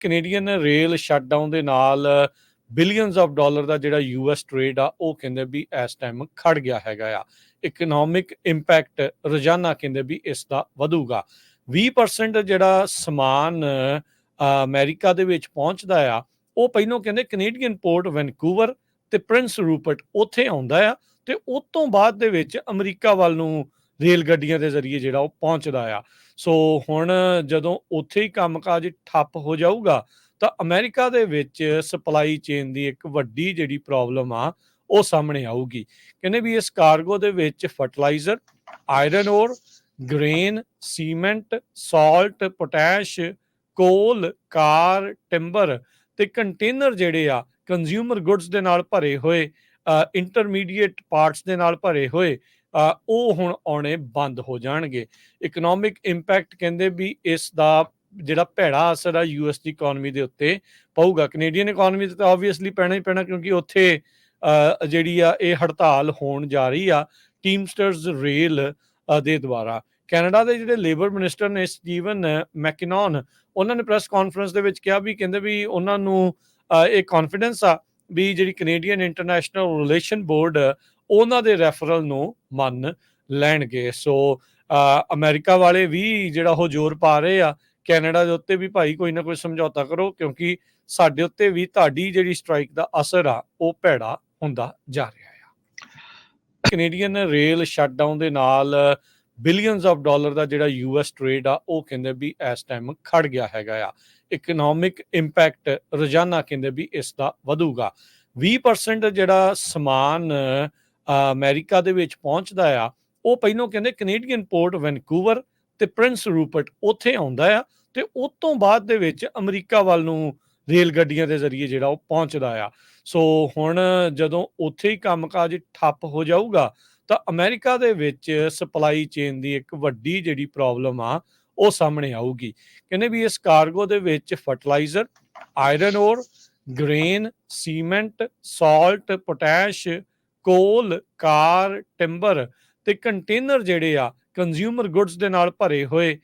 Canadian rail shutdown ਦੇ ਨਾਲ billions of dollar ਦਾ ਜਿਹੜਾ ਯੂਐਸ ਟ੍ਰੇਡ ਆ ਉਹ ਕਹਿੰਦੇ ਵੀ ਇਸ ਟਾਈਮ ਖੜ ਗਿਆ ਹੈਗਾ ਆ। ਇਕਨੋਮਿਕ ਇੰਪੈਕਟ ਰੋਜ਼ਾਨਾ ਕਹਿੰਦੇ ਵੀ ਇਸ ਦਾ ਵਧੂਗਾ। 20% ਜਿਹੜਾ ਸਮਾਨ ਅ, ਅਮਰੀਕਾ ਦੇ ਵਿੱਚ ਪਹੁੰਚਦਾ ਆ ਉਹ ਪਹਿਲੋਂ ਕਹਿੰਦੇ ਕੈਨੇਡੀਅਨ ਪੋਰਟ ਵੈਨਕੂਵਰ ਤੇ ਪ੍ਰਿੰਸ ਰੂਪਰਟ ਉੱਥੇ ਆਉਂਦਾ ਆ ਤੇ ਉਸ ਤੋਂ ਬਾਅਦ ਦੇ ਵਿੱਚ ਅਮਰੀਕਾ ਵੱਲ ਨੂੰ ਰੇਲ ਗੱਡੀਆਂ ਦੇ ਜ਼ਰੀਏ ਜਿਹੜਾ ਉਹ ਪਹੁੰਚਦਾ ਆ। ਸੋ ਹੁਣ ਜਦੋਂ ਉੱਥੇ ਹੀ ਕੰਮਕਾਜ ਠੱਪ ਹੋ ਜਾਊਗਾ, ਤਾਂ ਅਮਰੀਕਾ ਦੇ ਵਿੱਚ ਸਪਲਾਈ ਚੇਨ ਦੀ ਇੱਕ ਵੱਡੀ ਜਿਹੜੀ ਪ੍ਰੋਬਲਮ ਆ, ਉਹ ਸਾਹਮਣੇ ਆਊਗੀ। ਕਹਿੰਦੇ ਵੀ ਇਸ ਕਾਰਗੋ ਦੇ ਵਿੱਚ fertiliser iron ore grain cement salt potash coal car timber ਤੇ ਕੰਟੇਨਰ ਜਿਹੜੇ ਆ ਕੰਜ਼ਿਊਮਰ ਗੁੱਡਸ ਦੇ ਨਾਲ ਭਰੇ ਹੋਏ ਇੰਟਰਮੀਡੀਏਟ ਪਾਰਟਸ ਦੇ ਨਾਲ ਭਰੇ ਹੋਏ ਉਹ ਹੁਣ ਆਉਣੇ ਬੰਦ ਹੋ ਜਾਣਗੇ। ਇਕਨੋਮਿਕ ਇੰਪੈਕਟ ਕਹਿੰਦੇ ਵੀ ਇਸ ਦਾ ਜਿਹੜਾ ਭੈੜਾ ਅਸਰ ਆ ਯੂਐਸ ਦੀ ਇਕਨੋਮੀ ਦੇ ਉੱਤੇ ਪਊਗਾ। ਕੈਨੇਡੀਅਨ ਇਕਨੋਮੀ ਤੇ ਤਾਂ ਆਬਵੀਅਸਲੀ ਪੈਣਾ ਹੀ ਪੈਣਾ ਕਿਉਂਕਿ ਉੱਥੇ ਜਿਹੜੀ ਆ ਇਹ ਹੜਤਾਲ ਹੋਣ ਜਾ ਰਹੀ ਆ ਟੀਮਸਟਰਸ ਰੇਲ ਦੇ ਦੁਆਰਾ। ਕੈਨੇਡਾ ਦੇ ਜਿਹੜੇ ਲੇਬਰ ਮਿਨਿਸਟਰ ਨੇ ਸਟੀਵਨ ਮੈਕਿਨਨ ਉਹਨਾਂ ਨੇ ਪ੍ਰੈਸ ਕਾਨਫਰੰਸ ਦੇ ਵਿੱਚ ਕਿਹਾ ਵੀ ਕਹਿੰਦੇ ਵੀ ਉਹਨਾਂ ਨੂੰ ਇਹ ਕੌਨਫੀਡੈਂਸ ਆ ਵੀ ਜਿਹੜੀ ਕੈਨੇਡੀਅਨ ਇੰਟਰਨੈਸ਼ਨਲ ਰਿਲੇਸ਼ਨ ਬੋਰਡ ਉਹਨਾਂ ਦੇ ਰੈਫਰਲ ਨੂੰ ਮੰਨ ਲੈਣਗੇ। ਸੋ ਅ, ਅਮਰੀਕਾ ਵਾਲੇ ਵੀ ਜਿਹੜਾ ਉਹ ਜ਼ੋਰ ਪਾ ਰਹੇ ਆ ਕੈਨੇਡਾ ਦੇ ਉੱਤੇ ਵੀ ਭਾਈ ਕੋਈ ਨਾ ਕੋਈ ਸਮਝੌਤਾ ਕਰੋ ਕਿਉਂਕਿ ਸਾਡੇ ਉੱਤੇ ਵੀ ਤੁਹਾਡੀ ਜਿਹੜੀ ਸਟ੍ਰਾਈਕ ਦਾ ਅਸਰ ਆ ਉਹ ਭੈੜਾ ਹੁੰਦਾ ਜਾ ਰਿਹਾ ਆ। ਕੈਨੇਡੀਅਨ ਰੇਲ ਸ਼ਟਡਾਊਨ ਦੇ ਨਾਲ ਬਿਲੀਅਨਸ ਆਫ ਡਾਲਰ ਦਾ ਜਿਹੜਾ ਯੂਐਸ ਟ੍ਰੇਡ ਆ ਉਹ ਕਹਿੰਦੇ ਵੀ ਇਸ ਟਾਈਮ ਖੜ ਗਿਆ ਹੈਗਾ ਆ। ਇਕਨੋਮਿਕ ਇੰਪੈਕਟ ਰੋਜ਼ਾਨਾ ਕਹਿੰਦੇ ਵੀ ਇਸ ਦਾ ਵਧੂਗਾ। 20% ਜਿਹੜਾ ਸਮਾਨ ਅਮਰੀਕਾ ਦੇ ਵਿੱਚ ਪਹੁੰਚਦਾ ਆ, ਉਹ ਪਹਿਲੋਂ ਕਹਿੰਦੇ ਕੈਨੇਡੀਅਨ ਪੋਰਟ ਵੈਨਕੂਵਰ ਤੇ ਪ੍ਰਿੰਸ ਰੂਪਰਟ ਉੱਥੇ ਆਉਂਦਾ ਆ ਤੇ ਉਸ ਤੋਂ ਬਾਅਦ ਦੇ ਵਿੱਚ ਅਮਰੀਕਾ ਵੱਲ ਨੂੰ ਰੇਲ ਗੱਡੀਆਂ ਦੇ ਜ਼ਰੀਏ ਜਿਹੜਾ ਉਹ ਪਹੁੰਚਦਾ ਆ। ਸੋ ਹੁਣ ਜਦੋਂ ਉੱਥੇ ਹੀ ਕੰਮਕਾਜ ਠੱਪ ਹੋ ਜਾਊਗਾ, ਤਾਂ ਅਮਰੀਕਾ ਦੇ ਵਿੱਚ ਸਪਲਾਈ ਚੇਨ ਦੀ ਇੱਕ ਵੱਡੀ ਜਿਹੜੀ ਪ੍ਰੋਬਲਮ ਆ, ਉਹ ਸਾਹਮਣੇ ਆਊਗੀ। ਕਹਿੰਦੇ ਵੀ ਇਸ ਕਾਰਗੋ ਦੇ ਵਿੱਚ fertiliser iron ore grain cement salt potash coal car timber ਤੇ ਕੰਟੇਨਰ ਜਿਹੜੇ ਆ ਕੰਜ਼ਿਊਮਰ ਗੁੱਡਸ ਦੇ ਨਾਲ ਭਰੇ ਹੋਏ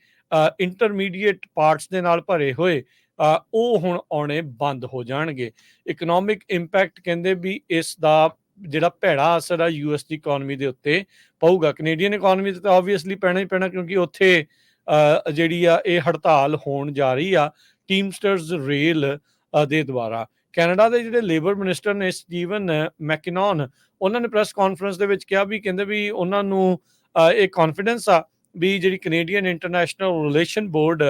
ਇੰਟਰਮੀਡੀਏਟ ਪਾਰਟਸ ਦੇ ਨਾਲ ਭਰੇ ਹੋਏ ਅ, ਉਹ ਹੁਣ ਆਉਣੇ ਬੰਦ ਹੋ ਜਾਣਗੇ। ਇਕਨੋਮਿਕ ਇੰਪੈਕਟ ਕਹਿੰਦੇ ਵੀ ਇਸ ਦਾ ਜਿਹੜਾ ਭੈੜਾ ਅਸਰ ਆ ਯੂਐਸ ਦੀ ਇਕਨੋਮੀ ਦੇ ਉੱਤੇ ਪਊਗਾ। ਕੈਨੇਡੀਅਨ ਇਕਨੋਮੀ ਤੇ ਤਾਂ ਆਬਵੀਅਸਲੀ ਪੈਣਾ ਹੀ ਪੈਣਾ ਕਿਉਂਕਿ ਉੱਥੇ ਜਿਹੜੀ ਆ ਇਹ ਹੜਤਾਲ ਹੋਣ ਜਾ ਰਹੀ ਆ ਟੀਮਸਟਰਸ ਰੇਲ ਦੇ ਦੁਆਰਾ। ਕੈਨੇਡਾ ਦੇ ਜਿਹੜੇ ਲੇਬਰ ਮਿਨਿਸਟਰ ਨੇ ਸਟੀਵਨ ਮੈਕਿਨਨ ਉਹਨਾਂ ਨੇ ਪ੍ਰੈਸ ਕਾਨਫਰੰਸ ਦੇ ਵਿੱਚ ਕਿਹਾ ਵੀ ਕਹਿੰਦੇ ਵੀ ਉਹਨਾਂ ਨੂੰ ਇਹ ਕੌਨਫੀਡੈਂਸ ਆ ਵੀ ਜਿਹੜੀ ਕੈਨੇਡੀਅਨ ਇੰਟਰਨੈਸ਼ਨਲ ਰਿਲੇਸ਼ਨ ਬੋਰਡ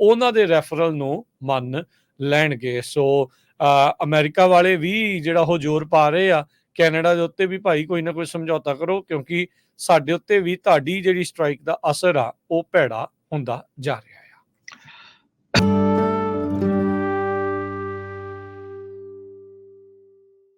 ਉਹਨਾਂ ਦੇ ਰੈਫਰਲ ਨੂੰ ਮੰਨ ਲੈਣਗੇ। ਸੋ ਅ, ਅਮਰੀਕਾ ਵਾਲੇ ਵੀ ਜਿਹੜਾ ਉਹ ਜ਼ੋਰ ਪਾ ਰਹੇ ਆ ਕੈਨੇਡਾ ਦੇ ਉੱਤੇ ਵੀ ਭਾਈ ਕੋਈ ਨਾ ਕੋਈ ਸਮਝੌਤਾ ਕਰੋ ਕਿਉਂਕਿ ਸਾਡੇ ਉੱਤੇ ਵੀ ਤੁਹਾਡੀ ਜਿਹੜੀ ਸਟ੍ਰਾਈਕ ਦਾ ਅਸਰ ਆ ਉਹ ਭੈੜਾ ਹੁੰਦਾ ਜਾ ਰਿਹਾ